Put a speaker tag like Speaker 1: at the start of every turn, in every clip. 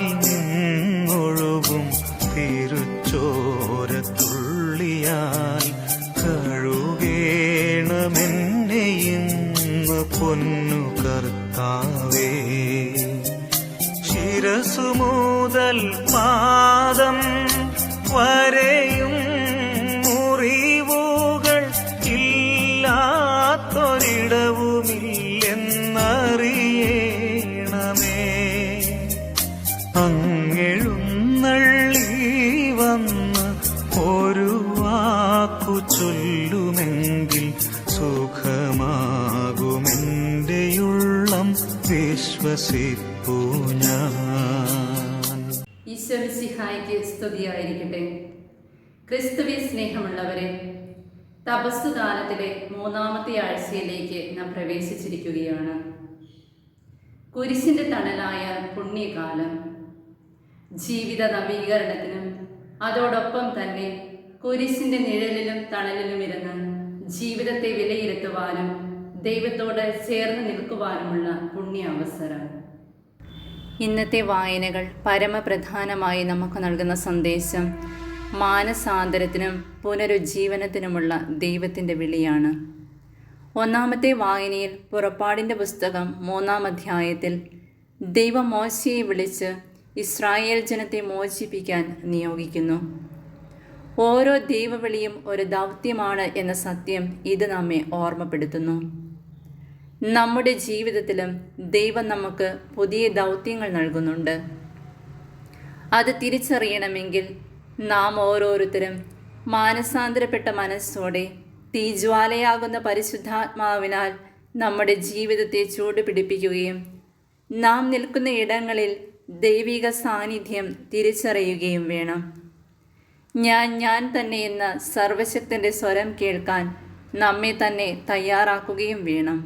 Speaker 1: നാവിൽ നിന്നൊഴുകും തിരുച്ചോരത്തുള്ളിയാൽ കഴുകേണമെന്നെ പൊന്നു കർത്താവേ. ശിരസുമുതൽ പാദം വരെയും സുഖമാകുമെന്റെയുള്ളം വിശ്വസിപ്പൂ ഞാൻ.
Speaker 2: ഈശ്വരസിഹായിക്ക് സ്തുതിയായിരിക്കട്ടെ. ക്രിസ്തുവിൽ സ്നേഹമുള്ളവരെ തപസ്സുകാലത്തിലെ മൂന്നാമത്തെ ആഴ്ചയിലേക്ക് നാം പ്രവേശിച്ചിരിക്കുകയാണ്. കുരിശിന്റെ തണലായ പുണ്യകാലം ജീവിത നവീകരണത്തിനും അതോടൊപ്പം തന്നെ കുരിശിന്റെ നിഴലിലും തണലിലും ഇരുന്ന് ജീവിതത്തെ വിലയിരുത്തുവാനും ദൈവത്തോട് ചേർന്ന് നിൽക്കുവാനുമുള്ള പുണ്യ അവസരം ഇന്നത്തെ വായനകൾ പരമപ്രധാനമായി നമുക്ക് നൽകുന്ന സന്ദേശം മാനസാന്തരത്തിനും പുനരുജ്ജീവനത്തിനുമുള്ള ദൈവത്തിന്റെ വിളിയാണ്. ഒന്നാമത്തെ വായനയിൽ പുറപ്പാടിന്റെ പുസ്തകം മൂന്നാം അധ്യായത്തിൽ ദൈവമോശയെ വിളിച്ച് ഇസ്രായേൽ ജനത്തെ മോചിപ്പിക്കാൻ നിയോഗിക്കുന്നു. ഓരോ ദൈവവിളിയും ഒരു ദൗത്യമാണ് എന്ന സത്യം ഇത് നമ്മെ ഓർമ്മപ്പെടുത്തുന്നു. നമ്മുടെ ജീവിതത്തിലും ദൈവം നമുക്ക് പുതിയ ദൗത്യങ്ങൾ നൽകുന്നുണ്ട്. അത് തിരിച്ചറിയണമെങ്കിൽ നാം ഓരോരുത്തരും മാനസാന്തരപ്പെട്ട മനസ്സോടെ തീജ്വാലയാകുന്ന പരിശുദ്ധാത്മാവിനാൽ നമ്മുടെ ജീവിതത്തെ ചൂടുപിടിപ്പിക്കുകയും നാം നിൽക്കുന്ന ഇടങ്ങളിൽ ദൈവിക സാന്നിധ്യം തിരിച്ചറിയുകയും വേണം. ഞാൻ ഞാൻ തന്നെ എന്ന സർവശക്തന്റെ സ്വരം കേൾക്കാൻ നമ്മെ തന്നെ തയ്യാറാക്കുകയും വേണം.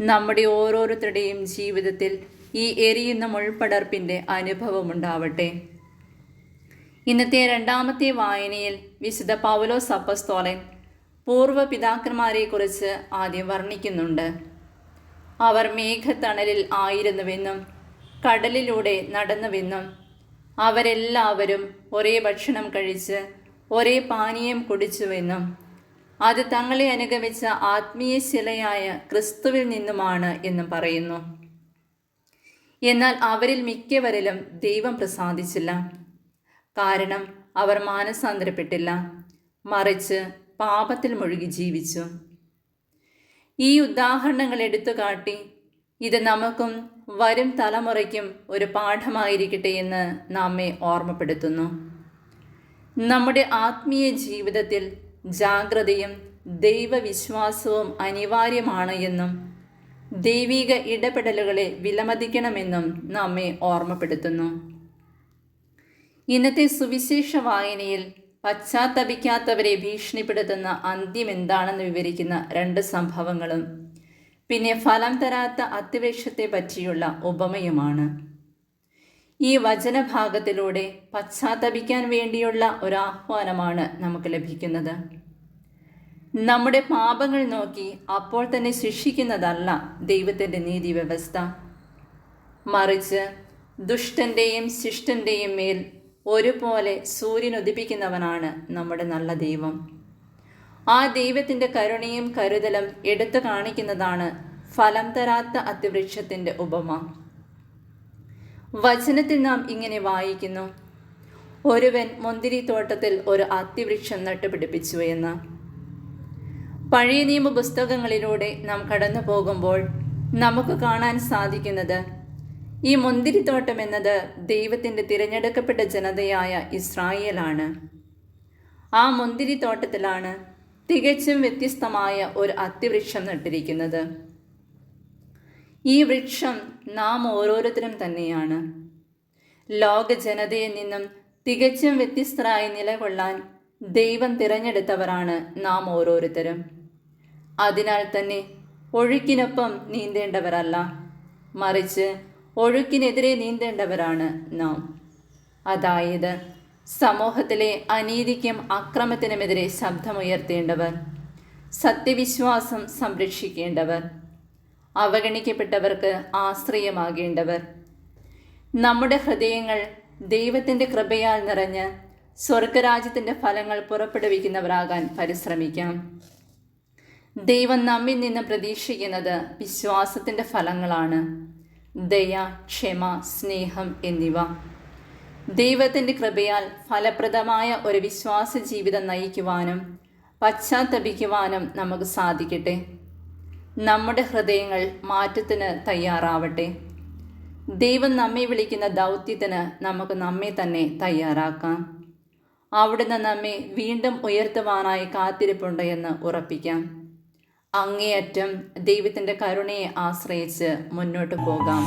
Speaker 2: നമ്മുടെ ഓരോരുത്തരുടെയും ജീവിതത്തിൽ ഈ എരിയുന്ന മുൾപടർപ്പിന്റെ അനുഭവമുണ്ടാവട്ടെ ഇന്നത്തെ രണ്ടാമത്തെ വായനയിൽ വിശുദ്ധ പൗലോ സപ്പസ്തോലൻ പൂർവ പിതാക്കന്മാരെക്കുറിച്ച് ആദ്യം വർണിക്കുന്നുണ്ട്. അവർ മേഘത്തണലിൽ ആയിരുന്നുവെന്നും കടലിലൂടെ നടന്നുവെന്നും അവരെല്ലാവരും ഒരേ ഭക്ഷണം കഴിച്ച് ഒരേ പാനീയം കുടിച്ചുവെന്നും അത് തങ്ങളെ അനുഗമിച്ച ആത്മീയ ശിലയായ ക്രിസ്തുവിൽ നിന്നുമാണ് എന്നും പറയുന്നു. എന്നാൽ അവരിൽ മിക്കവരിലും ദൈവം പ്രസാദിച്ചില്ല. കാരണം അവർ മാനസാന്തരപ്പെട്ടില്ല. മറിച്ച് പാപത്തിൽ മുഴുകി ജീവിച്ചു. ഈ ഉദാഹരണങ്ങൾ എടുത്തു കാട്ടി ഇത് നമുക്കും വരും തലമുറയ്ക്കും ഒരു പാഠമായിരിക്കട്ടെ എന്ന് നമ്മെ ഓർമ്മപ്പെടുത്തുന്നു. നമ്മുടെ ആത്മീയ ജീവിതത്തിൽ ജാഗ്രതയും ദൈവവിശ്വാസവും അനിവാര്യമാണ് എന്നും ദൈവിക ഇടപെടലുകളെ വിലമതിക്കണമെന്നും നമ്മെ ഓർമ്മപ്പെടുത്തുന്നു. ഇന്നത്തെ സുവിശേഷ വായനയിൽ പശ്ചാത്തപിക്കാത്തവരെ ഭീഷണിപ്പെടുത്തുന്ന അന്ത്യം എന്താണെന്ന് വിവരിക്കുന്ന രണ്ട് സംഭവങ്ങളും പിന്നെ ഫലം തരാത്ത അത്തിവൃക്ഷത്തെ പറ്റിയുള്ള ഉപമയുമാണ്. ഈ വചനഭാഗത്തിലൂടെ പശ്ചാത്തപിക്കാൻ വേണ്ടിയുള്ള ഒരു ആഹ്വാനമാണ് നമുക്ക് ലഭിക്കുന്നത്. നമ്മുടെ പാപങ്ങൾ നോക്കി അപ്പോൾ തന്നെ ശിക്ഷിക്കുന്നതല്ല ദൈവത്തിന്റെ നീതി വ്യവസ്ഥ മറിച്ച് ദുഷ്ടന്റെയും ശിഷ്ടന്റെയും മേൽ ഒരുപോലെ സൂര്യൻ ഉദിപ്പിക്കുന്നവനാണ് നമ്മുടെ നല്ല ദൈവം. ആ ദൈവത്തിന്റെ കരുണയും കരുതലും എടുത്തു കാണിക്കുന്നതാണ് ഫലം തരാത്ത അത്തിവൃക്ഷത്തിന്റെ ഉപമ. വചനത്തിൽ നാം ഇങ്ങനെ വായിക്കുന്നു. ഒരുവൻ മുന്തിരിത്തോട്ടത്തിൽ ഒരു അതിവൃക്ഷം നട്ടുപിടിപ്പിച്ചു എന്ന്. പഴയ നിയമ പുസ്തകങ്ങളിലൂടെ നാം കടന്നു പോകുമ്പോൾ നമുക്ക് കാണാൻ സാധിക്കുന്നത് ഈ മുന്തിരിത്തോട്ടം എന്നത് ദൈവത്തിന്റെ തിരഞ്ഞെടുക്കപ്പെട്ട ജനതയായ ഇസ്രായേലാണ്. ആ മുന്തിരിത്തോട്ടത്തിലാണ് തികച്ചും വ്യത്യസ്തമായ ഒരു അത്തിവൃക്ഷം നട്ടിരിക്കുന്നത്. ഈ വൃക്ഷം നാം ഓരോരുത്തരും തന്നെയാണ്. ലോക ജനതയിൽ നിന്നും തികച്ചും വ്യത്യസ്തരായി നിലകൊള്ളാൻ ദൈവം തിരഞ്ഞെടുത്തവരാണ് നാം ഓരോരുത്തരും. അതിനാൽ തന്നെ ഒഴുക്കിനൊപ്പം നീന്തേണ്ടവരല്ല മറിച്ച് ഒഴുക്കിനെതിരെ നീന്തേണ്ടവരാണ് നാം. അതായത് സമൂഹത്തിലെ അനീതിക്കും അക്രമത്തിനുമെതിരെ ശബ്ദമുയർത്തേണ്ടവർ സത്യവിശ്വാസം സംരക്ഷിക്കേണ്ടവർ അവഗണിക്കപ്പെട്ടവർക്ക് ആശ്രയമാകേണ്ടവർ. നമ്മുടെ ഹൃദയങ്ങൾ ദൈവത്തിന്റെ കൃപയാൽ നിറഞ്ഞ് സ്വർഗരാജ്യത്തിന്റെ ഫലങ്ങൾ പുറപ്പെടുവിക്കുന്നവരാകാൻ പരിശ്രമിക്കാം. ദൈവം നമ്മിൽ നിന്ന് പ്രതീക്ഷിക്കുന്നത് വിശ്വാസത്തിന്റെ ഫലങ്ങളാണ്. ദയ ക്ഷമ സ്നേഹം എന്നിവ. ദൈവത്തിന്റെ കൃപയാൽ ഫലപ്രദമായ ഒരു വിശ്വാസ ജീവിതം നയിക്കുവാനും പശ്ചാത്തപിക്കുവാനും നമുക്ക് സാധിക്കട്ടെ. നമ്മുടെ ഹൃദയങ്ങൾ മാറ്റത്തിന് തയ്യാറാവട്ടെ. ദൈവം നമ്മെ വിളിക്കുന്ന ദൗത്യത്തിന് നമുക്ക് നമ്മെ തന്നെ തയ്യാറാക്കാം. അവിടുന്ന് നമ്മെ വീണ്ടും ഉയർത്തുവാനായി കാത്തിരിപ്പുണ്ട് എന്ന് ഉറപ്പിക്കാം. അങ്ങേയറ്റം ദൈവത്തിന്റെ കരുണയെ ആശ്രയിച്ച് മുന്നോട്ട് പോകാം.